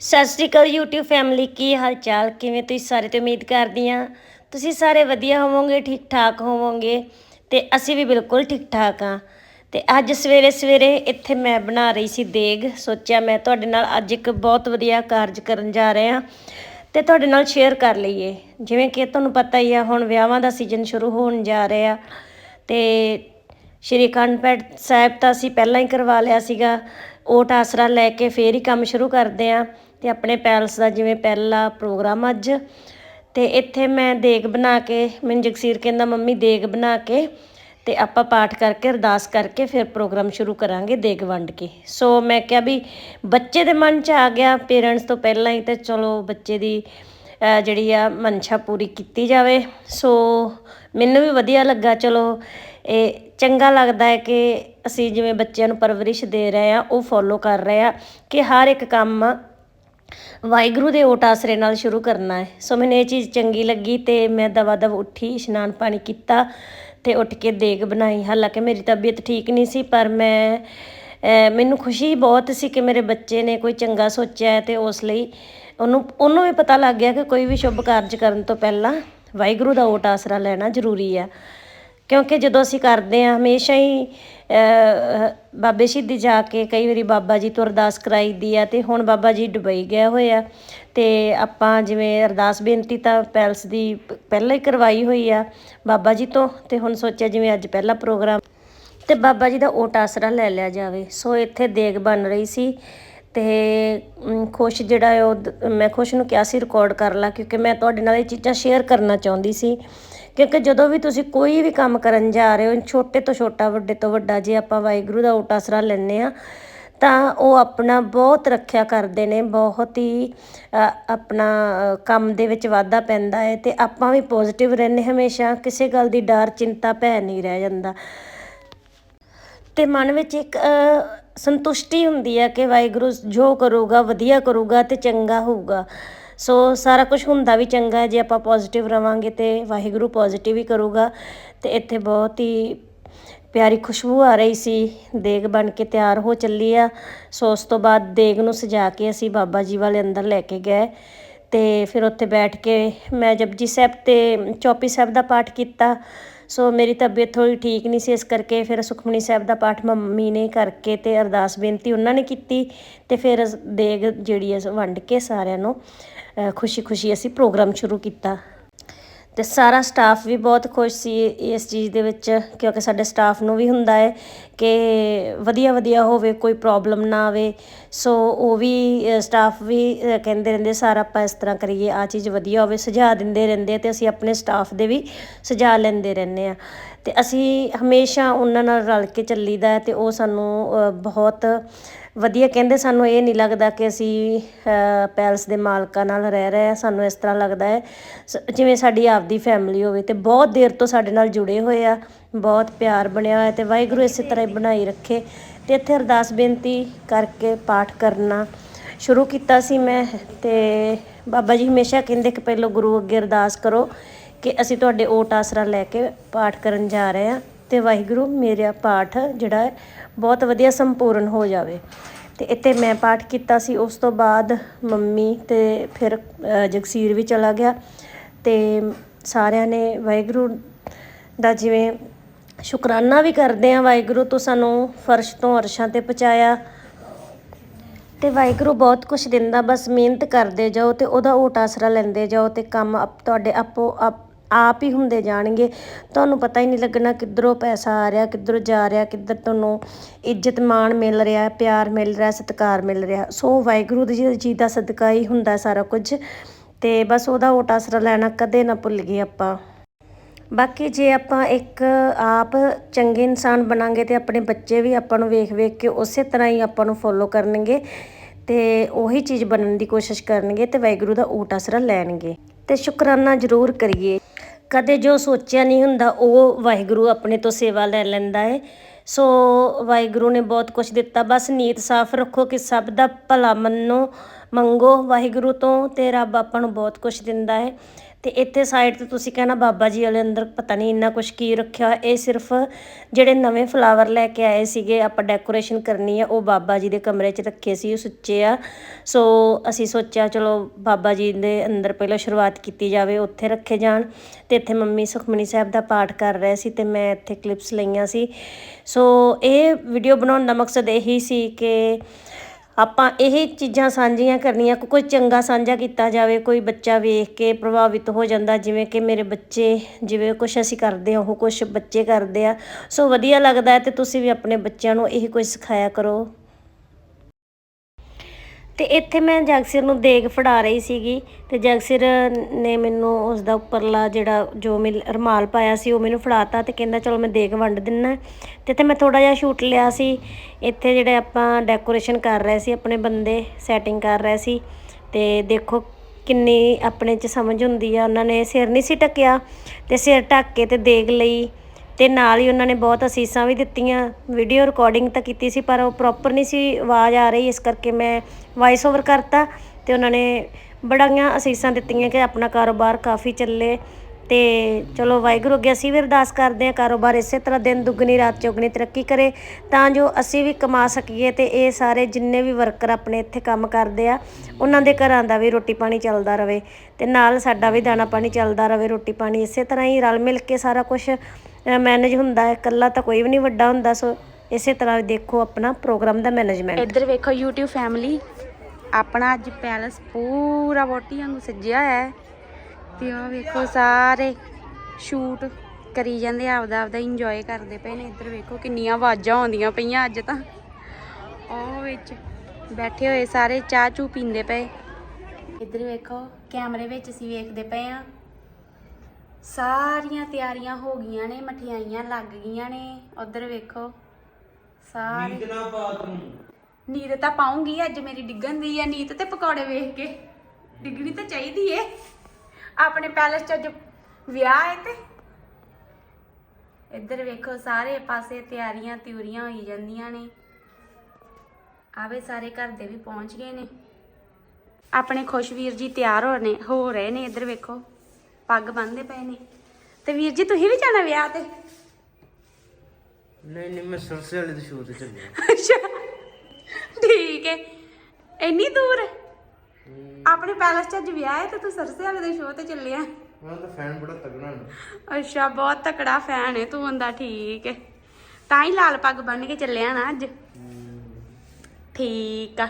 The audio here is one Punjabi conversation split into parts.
ਸਤਿ ਸ਼੍ਰੀ ਅਕਾਲ YouTube ਫੈਮਿਲੀ ਕੀ ਹਾਲ ਚਾਲ ਕਿਵੇਂ ਤੁਸੀਂ ਸਾਰੇ? ਤੇ ਉਮੀਦ ਕਰਦੀ ਆ ਤੁਸੀਂ ਸਾਰੇ ਵਧੀਆ ਹੋਵੋਗੇ ਠੀਕ ਠਾਕ ਹੋਵੋਗੇ ਤੇ ਅਸੀਂ ਵੀ ਬਿਲਕੁਲ ਠੀਕ ਠਾਕ ਆ ਤੇ ਅੱਜ ਸਵੇਰੇ ਸਵੇਰੇ ਇੱਥੇ ਮੈਂ ਬਣਾ ਰਹੀ ਸੀ ਦੇਗ। ਸੋਚਿਆ ਮੈਂ ਤੁਹਾਡੇ ਨਾਲ ਅੱਜ ਇੱਕ ਬਹੁਤ ਵਧੀਆ ਕਾਰਜ ਕਰਨ ਜਾ ਰਹੇ ਆ ਤੇ ਤੁਹਾਡੇ ਨਾਲ ਸ਼ੇਅਰ ਕਰ ਲਈਏ। ਜਿਵੇਂ ਕਿ ਤੁਹਾਨੂੰ ਪਤਾ ਹੀ ਆ, ਹੁਣ ਵਿਆਹਾਂ ਦਾ ਸੀਜ਼ਨ ਸ਼ੁਰੂ ਹੋਣ ਜਾ ਰਿਹਾ ਤੇ ਸ਼੍ਰੀ ਅਖੰਡ ਪਾਠ ਸਾਹਿਬ ਤਾਂ ਅਸੀਂ ਪਹਿਲਾਂ ਹੀ ਕਰਵਾ ਲਿਆ ਸੀਗਾ। ਓਟ ਆਸਰਾ ਲੈ ਕੇ ਫੇਰ ਹੀ ਕੰਮ ਸ਼ੁਰੂ ਕਰਦੇ ਆ ਤੇ ਆਪਣੇ ਪੈਲਸ ਦਾ ਜਿਵੇਂ ਪਹਿਲਾ ਪ੍ਰੋਗਰਾਮ ਅੱਜ। ਤੇ ਇੱਥੇ ਮੈਂ ਦੇਗ ਬਣਾ ਕੇ, ਮੈਨੂੰ ਜਗਸੀਰ ਕਹਿੰਦਾ, ਮੰਮੀ, ਦੇਗ ਬਣਾ ਕੇ ਤੇ ਆਪਾਂ ਪਾਠ ਕਰਕੇ, ਅਰਦਾਸ ਕਰਕੇ ਫਿਰ ਪ੍ਰੋਗਰਾਮ ਸ਼ੁਰੂ ਕਰਾਂਗੇ ਦੇਗ ਵੰਡ ਕੇ। ਸੋ ਮੈਂ ਕਿਹਾ ਵੀ ਬੱਚੇ ਦੇ ਮਨ 'ਚ ਆ ਗਿਆ, ਪੇਰੈਂਟਸ ਤੋਂ ਪਹਿਲਾਂ ਹੀ ਤੇ ਚਲੋ ਬੱਚੇ ਦੀ ਜਿਹੜੀ ਆ ਮਨਸ਼ਾ ਪੂਰੀ ਕੀਤੀ ਜਾਵੇ। ਸੋ ਮੈਨੂੰ ਵੀ ਵਧੀਆ ਲੱਗਾ, ਚਲੋ ਇਹ ਚੰਗਾ ਲੱਗਦਾ ਹੈ ਕਿ ਅਸੀਂ ਜਿਵੇਂ ਬੱਚਿਆਂ ਨੂੰ ਪਰਵਰਿਸ਼ ਦੇ ਰਹੇ ਆ ਉਹ ਫੋਲੋ ਕਰ ਰਹੇ ਆ ਕਿ ਹਰ ਇੱਕ ਕੰਮ ਵਾਹਿਗੁਰੂ ਦੇ ਓਟ ਆਸਰੇ ਨਾਲ ਸ਼ੁਰੂ ਕਰਨਾ ਹੈ। ਸੋ ਮੈਨੂੰ ਇਹ ਚੀਜ਼ ਚੰਗੀ ਲੱਗੀ ਤੇ ਮੈਂ ਦਵਾ ਦਵ ਉੱਠੀ, ਇਸ਼ਨਾਨ ਪਾਣੀ ਕੀਤਾ ਤੇ ਉੱਠ ਕੇ ਦੇਗ ਬਣਾਈ। ਹਾਲਾਂਕਿ ਮੇਰੀ ਤਬੀਅਤ ਠੀਕ ਨਹੀਂ ਸੀ, ਪਰ ਮੈਂ, ਅਹ, ਮੈਨੂੰ ਖੁਸ਼ੀ ਬਹੁਤ ਸੀ ਕਿ ਮੇਰੇ ਬੱਚੇ ਨੇ ਕੋਈ ਚੰਗਾ ਸੋਚਿਆ ਹੈ ਤੇ ਉਸ ਲਈ ਉਹਨੂੰ ਉਹਨੂੰ ਵੀ ਪਤਾ ਲੱਗ ਗਿਆ ਕਿ ਕੋਈ ਵੀ ਸ਼ੁਭ ਕਾਰਜ ਕਰਨ ਤੋਂ ਪਹਿਲਾਂ ਵਾਹਿਗੁਰੂ ਦਾ ਓਟ ਆਸਰਾ ਲੈਣਾ ਜ਼ਰੂਰੀ ਆ। ਕਿਉਂਕਿ ਜਦੋਂ ਅਸੀਂ ਕਰਦੇ ਹਾਂ, ਹਮੇਸ਼ਾ ਹੀ ਬਾਬੇ ਸ਼ਹੀਦੀ ਜਾ ਕੇ ਕਈ ਵਾਰੀ ਬਾਬਾ ਜੀ ਤੋਂ ਅਰਦਾਸ ਕਰਾਈ ਦੀ ਆ ਤੇ ਹੁਣ ਬਾਬਾ ਜੀ ਦੁਬਈ ਗਏ ਹੋਏ ਆ ਤੇ ਆਪਾਂ ਜਿਵੇਂ ਅਰਦਾਸ ਬੇਨਤੀ ਤਾਂ ਪੈਲਸ ਦੀ ਪਹਿਲਾਂ ਹੀ ਕਰਵਾਈ ਹੋਈ ਆ ਬਾਬਾ ਜੀ ਤੋਂ ਤੇ ਹੁਣ ਸੋਚਿਆ ਜਿਵੇਂ ਅੱਜ ਪਹਿਲਾ ਪ੍ਰੋਗਰਾਮ। ਤੇ ਬਾਬਾ ਜੀ ਦਾ ਓਟ ਆਸਰਾ ਲੈ ਲਿਆ ਜਾਵੇ। ਸੋ ਇੱਥੇ ਦੇਗ ਬਣ ਰਹੀ ਸੀ। ਤੇ ਖੁਸ਼ ਜਿਹੜਾ ਹੈ ਉਹ ਮੈਂ ਖੁਸ਼ ਨੂੰ ਕਿਹਾ ਸੀ ਰਿਕਾਰਡ ਕਰ ਲਾ, ਕਿਉਂਕਿ ਮੈਂ ਤੁਹਾਡੇ ਨਾਲ ਇਹ ਚੀਜ਼ਾਂ ਸ਼ੇਅਰ ਕਰਨਾ ਚਾਹੁੰਦੀ ਸੀ। ਕਿਉਂਕਿ ਜਦੋਂ ਵੀ ਤੁਸੀਂ ਕੋਈ ਵੀ ਕੰਮ ਕਰਨ ਜਾ ਰਹੇ ਹੋ, ਛੋਟੇ ਤੋਂ ਛੋਟਾ, ਵੱਡੇ ਤੋਂ ਵੱਡਾ, ਜੇ ਆਪਾਂ ਵਾਹਿਗੁਰੂ ਦਾ ਓਟ ਆਸਰਾ ਲੈਂਦੇ ਆ ਤਾਂ ਉਹ ਆਪਣਾ ਬਹੁਤ ਰੱਖਿਆ ਕਰਦੇ ਨੇ, ਬਹੁਤ ਹੀ ਆਪਣਾ ਕੰਮ ਦੇ ਵਿੱਚ ਵਾਧਾ ਪੈਂਦਾ ਹੈ ਤੇ ਆਪਾਂ ਵੀ ਪੋਜ਼ਿਟਿਵ ਰਹਿੰਦੇ ਹਮੇਸ਼ਾ, ਕਿਸੇ ਗੱਲ ਦੀ ਡਰ, ਚਿੰਤਾ ਭੈ ਨਹੀਂ ਰਹਿ ਜਾਂਦਾ। ਤੇ ਮਨ ਵਿੱਚ ਇੱਕ ਸੰਤੁਸ਼ਟੀ ਹੁੰਦੀ ਹੈ ਕਿ ਵਾਹਿਗੁਰੂ ਜੋ ਕਰੂਗਾ, ਵਧੀਆ ਕਰੂਗਾ ਅਤੇ ਚੰਗਾ ਹੋਊਗਾ। ਸੋ ਸਾਰਾ ਕੁਝ ਹੁੰਦਾ ਵੀ ਚੰਗਾ ਜੇ ਆਪਾਂ ਪੋਜ਼ਿਟਿਵ ਰਵਾਂਗੇ ਤੇ ਵਾਹਿਗੁਰੂ ਪੋਜ਼ਿਟਿਵ ਹੀ ਕਰੂਗਾ। ਤੇ ਇੱਥੇ ਬਹੁਤ ਹੀ ਪਿਆਰੀ ਖੁਸ਼ਬੂ ਆ ਰਹੀ ਸੀ। ਦੇਗ ਬਣ ਕੇ ਤਿਆਰ ਹੋ ਚੱਲੀ ਆ। ਸੋ ਉਸ ਤੋਂ ਬਾਅਦ ਦੇਗ ਨੂੰ ਸਜਾ ਕੇ ਅਸੀਂ ਬਾਬਾ ਜੀ ਵਾਲੇ ਅੰਦਰ ਲੈ ਕੇ ਗਏ। ਤੇ ਫਿਰ ਉੱਥੇ ਬੈਠ ਕੇ ਮੈਂ ਜਪਜੀ ਸਾਹਿਬ ਤੇ ਚੌਪੀ ਸਾਹਿਬ ਦਾ ਪਾਠ ਕੀਤਾ। ਸੋ ਮੇਰੀ ਤਬੀਅਤ ਥੋੜੀ ਠੀਕ ਨਹੀਂ ਸੀ, ਇਸ ਕਰਕੇ ਫਿਰ ਸੁਖਮਨੀ ਸਾਹਿਬ ਦਾ ਪਾਠ ਮੰਮੀ ਨੇ ਕਰਕੇ ਤੇ ਅਰਦਾਸ ਬੇਨਤੀ ਉਹਨਾਂ ਨੇ ਕੀਤੀ ਤੇ ਫਿਰ ਦੇਗ ਜਿਹੜੀ ਹੈ, ਵੰਡ ਕੇ ਸਾਰਿਆਂ ਨੂੰ ਖੁਸ਼ੀ ਖੁਸ਼ੀ ਅਸੀਂ ਪ੍ਰੋਗਰਾਮ ਸ਼ੁਰੂ ਕੀਤਾ। ਤੇ ਸਾਰਾ ਸਟਾਫ ਵੀ ਬਹੁਤ ਖੁਸ਼ ਸੀ ਇਸ ਚੀਜ਼ ਦੇ ਵਿੱਚ, ਕਿਉਂਕਿ ਸਾਡੇ ਸਟਾਫ ਨੂੰ ਵੀ ਹੁੰਦਾ ਹੈ ਕਿ ਵਧੀਆ ਵਧੀਆ ਹੋਵੇ, ਕੋਈ ਪ੍ਰੋਬਲਮ ਨਾ ਆਵੇ। ਸੋ ਉਹ ਵੀ ਸਟਾਫ ਵੀ ਕਹਿੰਦੇ ਰਹਿੰਦੇ, ਸਾਰਾ ਆਪਾਂ ਇਸ ਤਰ੍ਹਾਂ ਕਰੀਏ ਆ ਚੀਜ਼ ਵਧੀਆ ਹੋਵੇ। ਸੁਝਾਅ ਦਿੰਦੇ ਰਹਿੰਦੇ ਆ ਤੇ ਅਸੀਂ ਆਪਣੇ ਸਟਾਫ ਦੇ ਵੀ ਸੁਝਾਅ ਲੈਂਦੇ ਰਹਿੰਦੇ ਆ। ਤੇ ਅਸੀਂ ਹਮੇਸ਼ਾ ਉਹਨਾਂ ਨਾਲ ਰਲ ਕੇ ਚੱਲੀਦਾ ਹੈ ਤੇ ਉਹ ਸਾਨੂੰ ਬਹੁਤ ਵਧੀਆ ਕਹਿੰਦੇ ਸਾਨੂੰ ਇਹ ਨਹੀਂ ਲੱਗਦਾ ਕਿ ਅਸੀਂ ਪੈਲਸ ਦੇ ਮਾਲਕਾਂ ਨਾਲ ਰਹਿ ਰਹੇ ਹਾਂ। ਸਾਨੂੰ ਇਸ ਤਰ੍ਹਾਂ ਲੱਗਦਾ ਹੈ। ਸ- ਜਿਵੇਂ ਸਾਡੀ ਆਪਦੀ ਫੈਮਿਲੀ ਹੋਵੇ ਤੇ ਬਹੁਤ ਦੇਰ ਤੋਂ ਸਾਡੇ ਨਾਲ ਜੁੜੇ ਹੋਏ ਆ। ਬਹੁਤ ਪਿਆਰ ਬਣਿਆ ਹੋਇਆ ਤੇ ਵਾਹਿਗੁਰੂ ਇਸੇ ਤਰ੍ਹਾਂ ਹੀ ਬਣਾਈ ਰੱਖੇ। ਤੇ ਇੱਥੇ ਅਰਦਾਸ ਬੇਨਤੀ ਕਰਕੇ ਪਾਠ ਕਰਨਾ ਸ਼ੁਰੂ ਕੀਤਾ ਸੀ ਮੈਂ। ਤੇ ਬਾਬਾ ਜੀ ਹਮੇਸ਼ਾ ਕਹਿੰਦੇ ਕਿ ਪਹਿਲਾਂ ਗੁਰੂ ਅੱਗੇ ਅਰਦਾਸ ਕਰੋ ਕਿ ਅਸੀਂ ਤੁਹਾਡੇ ਓਟ ਆਸਰਾ ਲੈ ਕੇ ਪਾਠ ਕਰਨ ਜਾ ਰਹੇ ਹਾਂ। ਤੇ ਵਾਹਿਗੁਰੂ, ਮੇਰਾ ਪਾਠ ਜਿਹੜਾ ਬਹੁਤ ਵਧੀਆ ਸੰਪੂਰਨ ਹੋ ਜਾਵੇ। ਤੇ ਇੱਥੇ ਮੈਂ ਪਾਠ ਕੀਤਾ ਸੀ, ਉਸ ਤੋਂ ਬਾਅਦ ਮੰਮੀ ਤੇ ਫਿਰ ਜਗਸੀਰ ਵੀ ਚਲਾ ਗਿਆ। ਤੇ ਸਾਰਿਆਂ ਨੇ ਵਾਹਿਗੁਰੂ ਦਾ ਜਿਵੇਂ ਸ਼ੁਕਰਾਨਾ ਵੀ ਕਰਦੇ ਆ ਵਾਹਿਗੁਰੂ ਤੋਂ ਸਾਨੂੰ ਫਰਸ਼ ਤੋਂ ਅਰਸ਼ਾਂ ਤੇ ਪਹੁੰਚਾਇਆ। ਤੇ ਵਾਹਿਗੁਰੂ ਬਹੁਤ ਕੁਝ ਦਿੰਦਾ, ਬਸ ਮਿਹਨਤ ਕਰਦੇ ਜਾਓ ਤੇ ਉਹਦਾ ਓਟ ਆਸਰਾ ਲੈਂਦੇ ਜਾਓ ਤੇ ਕੰਮ ਆਪ ਤੁਹਾਡੇ ਆਪੋ ਆਪ ਆਪ ਹੀ ਹੁੰਦੇ ਜਾਣਗੇ। ਤੁਹਾਨੂੰ ਪਤਾ ਹੀ ਨਹੀਂ ਲੱਗਣਾ ਕਿੱਧਰੋਂ ਪੈਸਾ ਆ ਰਿਹਾ, ਕਿੱਧਰੋਂ ਜਾ ਰਿਹਾ, ਕਿੱਧਰ ਤੁਹਾਨੂੰ ਇੱਜ਼ਤ, ਮਾਣ ਮਿਲ ਰਿਹਾ, ਪਿਆਰ ਮਿਲ ਰਿਹਾ, ਸਤਿਕਾਰ ਮਿਲ ਰਿਹਾ। ਸੋ ਵਾਹਿਗੁਰੂ ਦੀ ਜੀ ਦਾ ਸਦਕਾ ਹੀ ਹੁੰਦਾ ਸਾਰਾ ਕੁਝ। ਤੇ ਬਸ ਉਹਦਾ ਓਟ ਆਸਰਾ ਲੈਣਾ ਕਦੇ ਨਾ ਭੁੱਲ ਗਏ ਆਪਾਂ। ਬਾਕੀ ਜੇ ਆਪਾਂ ਇੱਕ ਆਪ ਚੰਗੇ ਇਨਸਾਨ ਬਣਾਂਗੇ ਤੇ ਆਪਣੇ ਬੱਚੇ ਵੀ ਆਪਾਂ ਨੂੰ ਵੇਖ ਵੇਖ ਕੇ ਉਸੇ ਤਰ੍ਹਾਂ ਹੀ ਆਪਾਂ ਨੂੰ ਫੋਲੋ ਕਰਨਗੇ ਤੇ ਉਹੀ ਚੀਜ਼ ਬਣਨ ਦੀ ਕੋਸ਼ਿਸ਼ ਕਰਨਗੇ ਤੇ ਵਾਹਿਗੁਰੂ ਦਾ ਓਟ ਆਸਰਾ ਲੈਣਗੇ। ਤੇ ਸ਼ੁਕਰਾਨਾ ਜ਼ਰੂਰ ਕਰੀਏ। ਕਦੇ ਜੋ ਸੋਚਿਆ ਨਹੀਂ ਹੁੰਦਾ, ਉਹ ਵਾਹਿਗੁਰੂ ਆਪਣੇ ਤੋਂ ਸੇਵਾ ਲੈ ਲੈਂਦਾ ਹੈ ਸੋ ਵਾਹਿਗੁਰੂ ਨੇ ਬਹੁਤ ਕੁਝ ਦਿੱਤਾ। ਬਸ ਨੀਤ ਸਾਫ਼ ਰੱਖੋ ਕਿ ਸਭ ਦਾ ਭਲਾ ਮੰਨੋ, ਮੰਗੋ। ਵਾਹਿਗੁਰੂ ਤੋਂ ਤੇ ਰੱਬ ਆਪਾਂ ਨੂੰ ਬਹੁਤ ਕੁਝ ਦਿੰਦਾ ਹੈ ਤੇ ਇੱਥੇ ਸਾਈਡ ਤੇ ਤੁਸੀਂ ਕਹਿਣਾ ਬਾਬਾ ਜੀ ਵਾਲੇ ਅੰਦਰ ਪਤਾ ਨਹੀਂ ਇੰਨਾ ਕੁਝ ਕੀ ਰੱਖਿਆ ਇਹ ਸਿਰਫ ਜਿਹੜੇ ਨਵੇਂ ਫਲਾਵਰ ਲੈ ਕੇ ਆਏ ਸੀਗੇ, ਆਪਾਂ ਡੈਕੋਰੇਸ਼ਨ ਕਰਨੀ ਆ, ਉਹ ਬਾਬਾ ਜੀ ਦੇ ਕਮਰੇ 'ਚ ਰੱਖੇ ਸੀ, ਉਹ ਸੁੱਚੇ ਆ। ਸੋ ਅਸੀਂ ਸੋਚਿਆ ਚਲੋ ਬਾਬਾ ਜੀ ਦੇ ਅੰਦਰ ਪਹਿਲਾਂ ਸ਼ੁਰੂਆਤ ਕੀਤੀ ਜਾਵੇ, ਉੱਥੇ ਰੱਖੇ ਜਾਣ। ਤੇ ਇੱਥੇ ਮੰਮੀ ਸੁਖਮਨੀ ਸਾਹਿਬ ਦਾ ਪਾਠ ਕਰ ਰਹੇ ਸੀ ਤੇ ਮੈਂ ਇੱਥੇ ਕਲਿੱਪਸ ਲਈਆਂ ਸੀ। ਸੋ ਇਹ ਵੀਡੀਓ ਬਣਾਉਣ ਦਾ ਮਕਸਦ ਇਹੀ ਸੀ ਕਿ ਆਪਾਂ ਇਹ ਚੀਜ਼ਾਂ ਸਾਂਝੀਆਂ ਕਰਨੀਆਂ ਕੋਈ ਚੰਗਾ ਸਾਂਝਾ ਕੀਤਾ ਜਾਵੇ, ਕੋਈ ਬੱਚਾ ਵੇਖ ਕੇ ਪ੍ਰਭਾਵਿਤ ਹੋ ਜਾਂਦਾ, ਜਿਵੇਂ ਕਿ ਮੇਰੇ ਬੱਚੇ, ਜਿਵੇਂ ਕੁਝ ਅਸੀਂ ਕਰਦੇ ਹਾਂ, ਉਹ ਕੁਝ ਬੱਚੇ ਕਰਦੇ ਆ। ਸੋ ਵਧੀਆ ਲੱਗਦਾ ਹੈ ਤੇ ਤੁਸੀਂ ਵੀ ਆਪਣੇ ਬੱਚਿਆਂ ਨੂੰ ਇਹੀ ਕੁਝ ਸਿਖਾਇਆ ਕਰੋ। ਤੇ ਇੱਥੇ ਮੈਂ ਜਗਸਿਰ ਨੂੰ ਦੇਗ ਫੜਾ ਰਹੀ ਸੀਗੀ ਤੇ ਜਗਸਿਰ ਨੇ ਮੈਨੂੰ ਉਸ ਦਾ ਉੱਪਰਲਾ ਜਿਹੜਾ ਜੋ ਮੈਂ ਰਮਾਲ ਪਾਇਆ ਸੀ ਉਹ ਮੈਨੂੰ ਫੜਾਤਾ ਤੇ ਕਹਿੰਦਾ ਚਲੋ ਮੈਂ ਦੇਗ ਵੰਡ ਦਿੰਨਾ। ਤੇ ਇੱਥੇ ਮੈਂ ਥੋੜਾ ਜਿਹਾ ਸ਼ੂਟ ਲਿਆ ਸੀ। ਇੱਥੇ ਜਿਹੜੇ ਆਪਾਂ ਡੈਕੋਰੇਸ਼ਨ ਕਰ ਰਹੇ ਸੀ, ਆਪਣੇ ਬੰਦੇ ਸੈਟਿੰਗ ਕਰ ਰਹੇ ਸੀ ਤੇ ਦੇਖੋ ਕਿੰਨੀ ਆਪਣੇ 'ਚ ਸਮਝ ਹੁੰਦੀ ਆ। ਉਹਨਾਂ ਨੇ ਸਿਰ ਨਹੀਂ ਸੀ ਟਕਿਆ ਤੇ ਸਿਰ ਢੱਕ ਕੇ ਤੇ ਦੇਗ ਲਈ। ਤੇ ਨਾਲ ਹੀ ਉਹਨਾਂ ਨੇ ਬਹੁਤ ਅਸੀਸਾਂ ਵੀ ਦਿੱਤੀਆਂ। ਵੀਡੀਓ ਰਿਕਾਰਡਿੰਗ ਤਾਂ ਕੀਤੀ ਸੀ, ਪਰ ਉਹ ਪ੍ਰੋਪਰ ਨਹੀਂ ਸੀ ਆਵਾਜ਼ ਆ ਰਹੀ, ਇਸ ਕਰਕੇ ਮੈਂ ਵਾਇਸ ਓਵਰ ਕਰਤਾ ਤੇ ਉਹਨਾਂ ਨੇ ਬੜੀਆਂ ਅਸੀਸਾਂ ਦਿੱਤੀਆਂ ਕਿ ਆਪਣਾ ਕਾਰੋਬਾਰ ਕਾਫੀ ਚੱਲੇ। ਤੇ ਚਲੋ ਵਾਹਿਗੁਰੂ ਅੱਗੇ ਅਸੀਂ ਵੀ ਅਰਦਾਸ ਕਰਦੇ ਹਾਂ, ਕਾਰੋਬਾਰ ਇਸੇ ਤਰ੍ਹਾਂ ਦਿਨ ਦੁੱਗਣੀ, ਰਾਤ ਚੌਗਣੀ ਤਰੱਕੀ ਕਰੇ, ਤਾਂ ਜੋ ਅਸੀਂ ਵੀ ਕਮਾ ਸਕੀਏ ਤੇ ਇਹ ਸਾਰੇ ਜਿੰਨੇ ਵੀ ਵਰਕਰ ਆਪਣੇ ਇੱਥੇ ਕੰਮ ਕਰਦੇ ਆ, ਉਹਨਾਂ ਦੇ ਘਰਾਂ ਦਾ ਵੀ ਰੋਟੀ ਪਾਣੀ ਚੱਲਦਾ ਰਵੇ ਤੇ ਨਾਲ ਸਾਡਾ ਵੀ ਦਾਣਾ ਪਾਣੀ ਚੱਲਦਾ ਰਵੇ, ਰੋਟੀ ਪਾਣੀ ਇਸੇ ਤਰ੍ਹਾਂ ਹੀ ਰਲ ਮਿਲ ਕੇ ਸਾਰਾ ਕੁਝ ਮੈਨੇਜ ਹੁੰਦਾ ਹੈ। ਇਕੱਲਾ ਤਾਂ ਕੋਈ ਵੀ ਨਹੀਂ ਵੱਡਾ ਹੁੰਦਾ, ਸੋ ਇਸੇ ਤਰ੍ਹਾਂ ਦੇਖੋ ਆਪਣਾ ਪ੍ਰੋਗਰਾਮ ਦਾ ਮੈਨੇਜਮੈਂਟ ਇੱਧਰ ਵੇਖੋ YouTube ਫੈਮਿਲੀ ਆਪਣਾ ਅੱਜ ਪੈਲਸ ਪੂਰਾ ਵੋਟੀ ਵਾਂਗੂ ਸੱਜਿਆ ਹੋਇਆ ਹੈ। ਤੇ ਉਹ ਵੇਖੋ ਸਾਰੇ ਸ਼ੂਟ ਕਰੀ ਜਾਂਦੇ ਆ, ਆਪਦਾ ਆਪਦਾ ਇੰਜੋਏ ਕਰਦੇ ਪਏ ਨੇ। ਇੱਧਰ ਵੇਖੋ ਕਿੰਨੀਆਂ ਆਵਾਜ਼ਾਂ ਆਉਂਦੀਆਂ ਪਈਆਂ ਅੱਜ ਤਾਂ। ਉਹ ਵਿੱਚ ਬੈਠੇ ਹੋਏ ਸਾਰੇ ਚਾਹ ਚੂ ਪੀਂਦੇ ਪਏ। ਇੱਧਰ ਵੇਖੋ ਕੈਮਰੇ ਵਿੱਚ ਅਸੀਂ ਵੇਖਦੇ ਪਏ ਆ ਸਾਰੀਆਂ ਤਿਆਰੀਆਂ ਹੋ ਗਈਆਂ ਨੇ ਮਠਿਆਈਆਂ ਲੱਗ ਗਈਆਂ ਨੇ। ਉਧਰ ਵੇਖੋ ਸਾਰੇ ਨੀਂਦ ਨਾ ਪਾ ਤੂੰ। ਨੀਂਦ ਤਾਂ ਪਾਉਂਗੀ ਅੱਜ ਮੇਰੀ ਡਿੱਗਣ ਦੀ ਆ। ਨੀਂਦ ਤੇ ਪਕੌੜੇ ਵੇਖ ਕੇ। ਡਿੱਗਣੀ ਤਾਂ ਚਾਹੀਦੀ ਏ। ਆਪਣੇ ਪੈਲਸ ਚ ਅੱਜ ਵਿਆਹ ਹੈ ਤੇ? ਇੱਧਰ ਵੇਖੋ ਸਾਰੇ ਪਾਸੇ ਤਿਆਰੀਆਂ ਤਿਉਰੀਆਂ ਹੋਈ ਜਾਂਦੀਆਂ ਨੇ। ਆਵੇ ਸਾਰੇ ਘਰ ਦੇ ਵੀ ਪਹੁੰਚ ਗਏ ਨੇ। ਆਪਣੇ ਖੁਸ਼ਵੀਰ ਜੀ ਤਿਆਰ ਹੋ ਨੇ ਹੋ ਰਹੇ ਨੇ ਇੱਧਰ ਵੇਖੋ। ਪੱਗ ਬੰਨ੍ਹਦੇ ਪਏ ਨੇ। ਤੇ ਵੀਰ ਜੀ ਤੁਸੀਂ ਵੀ ਜਾਣਾ ਵਿਆਹ ਤੇ? ਨਹੀਂ ਨਹੀਂ ਮੈਂ ਸਰਸੇ ਵਾਲੇ ਦੇ ਸ਼ੋਅ ਤੇ ਚੱਲਿਆ। ਅੱਛਾ। ਠੀਕ ਹੈ। ਇੰਨੀ ਦੂਰ? ਆਪਣੇ ਪੈਲਸ ਚ ਅੱਜ ਵਿਆਹ ਹੈ ਤੇ ਤੂੰ ਸਰਸੇ ਵਾਲੇ ਦੇ ਸ਼ੋਅ ਤੇ ਚੱਲਿਆ ਮੈਂ ਤਾਂ ਫੈਨ ਬੜਾ ਤਗੜਾ ਨਾ ਅੱਛਾ ਬਹੁਤ ਤਕੜਾ ਫੈਨ ਹੈ ਤੂੰ ਹੁੰਦਾ ਠੀਕ ਹੈ। ਤਾਂ ਹੀ ਲਾਲ ਪੱਗ ਬੰਨ ਕੇ ਚੱਲਿਆ ਨਾ ਅੱਜ। ਠੀਕ ਆ।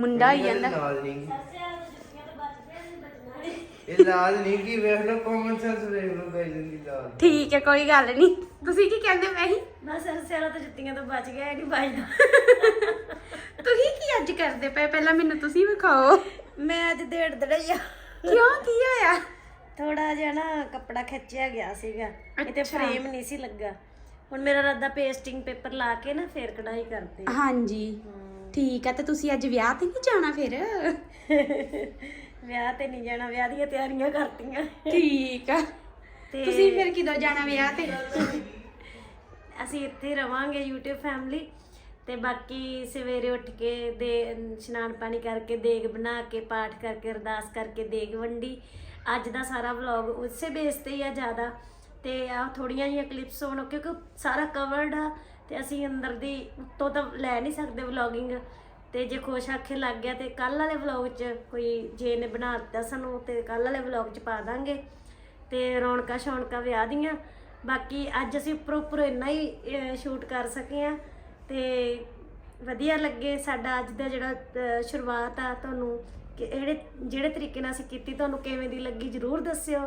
ਮੁੰਡਾ ਹੀ ਜਾਂਦਾ। ਲਾਲ ਨਹੀਂ। ਇਹ ਲਾਲ ਨਹੀਂ ਕੀ ਵੇਖ ਲਓ ਕਾਮਨ ਸੈਂਸ ਵੇਖ ਲਓ ਗਾਇਜ਼ ਦੀ ਲਾਲ ਠੀਕ ਹੈ ਕੋਈ ਗੱਲ ਨਹੀਂ। ਤੁਸੀਂ ਕੀ ਕਹਿੰਦੇ ਪਏ ਸੀ ਬਸ ਸਰਸੇ ਵਾਲਾ ਤਾਂ ਜੁੱਤੀਆਂ ਤੋਂ ਬਚ ਗਿਆ ਨਹੀਂ ਬਚਦਾ। ਤੁਸੀਂ ਕੀ ਅੱਜ ਕਰਦੇ ਪਏ? ਪਹਿਲਾਂ ਮੈਨੂੰ ਤੁਸੀਂ ਵਿਖਾਓ। ਮੈਂ ਅੱਜ ਡੇਢ ਦੜਈਆ ਕਿਉਂ ਕੀ ਹੋਇਆ? ਥੋੜਾ ਜਿਹਾ ਨਾ ਕੱਪੜਾ ਖਿੱਚਿਆ ਗਿਆ ਸੀਗਾ ਇਹ ਤੇ ਅੱਛਾ। ਫਰੇਮ ਨਹੀਂ ਸੀ ਲੱਗਾ। ਹੁਣ ਮੇਰਾ ਰੱਦਾ ਪੇਸਟਿੰਗ ਪੇਪਰ ਲਾ ਕੇ ਨਾ ਫੇਰ ਕਢਾਈ ਕਰਦੇ ਹਾਂਜੀ। ਠੀਕ ਆ ਤੇ ਤੁਸੀਂ ਅੱਜ ਵਿਆਹ ਤੇ ਨਹੀਂ ਜਾਣਾ ਫਿਰ? ਵਿਆਹ ਤੇ ਨਹੀਂ ਜਾਣਾ ਵਿਆਹ ਦੀਆਂ ਤਿਆਰੀਆਂ ਕਰਤੀਆਂ। ਠੀਕ ਆ। ਤੇ ਤੁਸੀਂ ਫਿਰ ਕਿਦੋਂ ਜਾਣਾ ਵਿਆਹ ਤੇ? ਅਸੀਂ ਇੱਥੇ ਰਵਾਂਗੇ YouTube ਫੈਮਿਲੀ ਤੇ ਬਾਕੀ ਸਵੇਰੇ ਉੱਠ ਕੇ ਦੇ ਇਸ਼ਨਾਨ ਪਾਣੀ ਕਰਕੇ ਦੇਗ ਬਣਾ ਕੇ ਪਾਠ ਕਰਕੇ ਅਰਦਾਸ ਕਰਕੇ ਦੇਗ ਵੰਡੀ। ਅੱਜ ਦਾ ਸਾਰਾ ਵਲੌਗ ਉਸੇ ਬੇਸ ਤੇ ਹੀ ਆ ਜ਼ਿਆਦਾ। ਤੇ ਆ ਥੋੜੀਆਂ ਜਿਹੀਆਂ ਕਲਿੱਪਸ ਹੋਣ ਕਿਉਂਕਿ ਸਾਰਾ ਕਵਰਡ ਆ ਤੇ ਅਸੀਂ ਅੰਦਰ ਦੀ ਉੱਤੋਂ ਤਾਂ ਲੈ ਨਹੀਂ ਸਕਦੇ ਵਲੌਗਿੰਗ ਤੇ ਜੇ ਖੁਸ਼ ਆਖੇ ਲੱਗ ਗਿਆ ਤੇ ਕੱਲ ਵਾਲੇ ਵਲੌਗ 'ਚ ਕੋਈ ਜੇ ਨੇ ਬਣਾ ਦਿੱਤਾ ਸਾਨੂੰ, ਤੇ ਕੱਲ ਵਾਲੇ ਵਲੌਗ 'ਚ ਪਾ ਦਾਂਗੇ। ਤੇ ਰੌਣਕਾਂ ਸ਼ੌਣਕਾਂ ਵਿਆਹ ਦੀਆਂ। ਬਾਕੀ ਅੱਜ ਅਸੀਂ ਉੱਪਰੋਂ ਉੱਪਰੋਂ ਇੰਨਾ ਹੀ ਸ਼ੂਟ ਕਰ ਸਕੇ ਆ ਤੇ ਵਧੀਆ ਲੱਗੇ ਸਾਡਾ ਅੱਜ ਦਾ ਜਿਹੜਾ ਸ਼ੁਰੂਆਤ ਆ ਤੁਹਾਨੂੰ, ਕਿ ਜਿਹੜੇ ਜਿਹੜੇ ਤਰੀਕੇ ਨਾਲ ਅਸੀਂ ਕੀਤੀ, ਤੁਹਾਨੂੰ ਕਿਵੇਂ ਦੀ ਲੱਗੀ ਜਰੂਰ ਦੱਸਿਓ।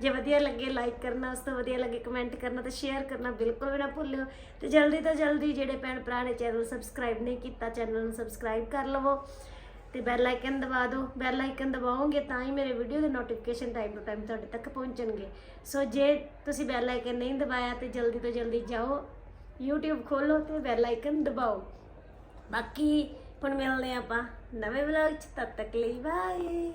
ਜੇ ਵਧੀਆ ਲੱਗੇ ਲਾਈਕ ਕਰਨਾ, ਉਸ ਤੋਂ ਵਧੀਆ ਲੱਗੇ ਕਮੈਂਟ ਕਰਨਾ ਤੇ ਸ਼ੇਅਰ ਕਰਨਾ ਬਿਲਕੁਲ ਵੀ ਨਾ ਭੁੱਲਿਓ। ਤੇ ਜਲਦੀ ਤੋਂ ਜਲਦੀ ਜਿਹੜੇ ਭੈਣ ਭਰਾ ਨੇ ਚੈਨਲ ਸਬਸਕ੍ਰਾਈਬ ਨਹੀਂ ਕੀਤਾ ਚੈਨਲ ਨੂੰ ਸਬਸਕ੍ਰਾਈਬ ਕਰ ਲਵੋ ਤੇ ਬੈਲ ਆਈਕਨ ਦਬਾ ਦਿਓ। ਬੈਲ ਆਈਕਨ ਦਬਾਓਗੇ ਤਾਂ ਹੀ ਮੇਰੇ ਵੀਡੀਓ ਦੇ ਨੋਟੀਫਿਕੇਸ਼ਨ ਟਾਈਮ ਟੂ ਟਾਈਮ ਤੁਹਾਡੇ ਤੱਕ ਪਹੁੰਚਣਗੇ। ਸੋ ਜੇ ਤੁਸੀਂ ਬੈਲ ਆਈਕਨ ਨਹੀਂ ਦਬਾਇਆ ਤੇ ਜਲਦੀ ਤੋਂ ਜਲਦੀ ਜਾਓ, YouTube ਖੋਲੋ ਤੇ ਬੈਲ ਆਈਕਨ ਦਬਾਓ। ਬਾਕੀ ਹੁਣ ਮਿਲਦੇ ਹਾਂ ਆਪਾਂ ਨਵੇਂ ਵਲੌਗ ਚ, ਤਦ ਤੱਕ ਲਈ ਬਾਏ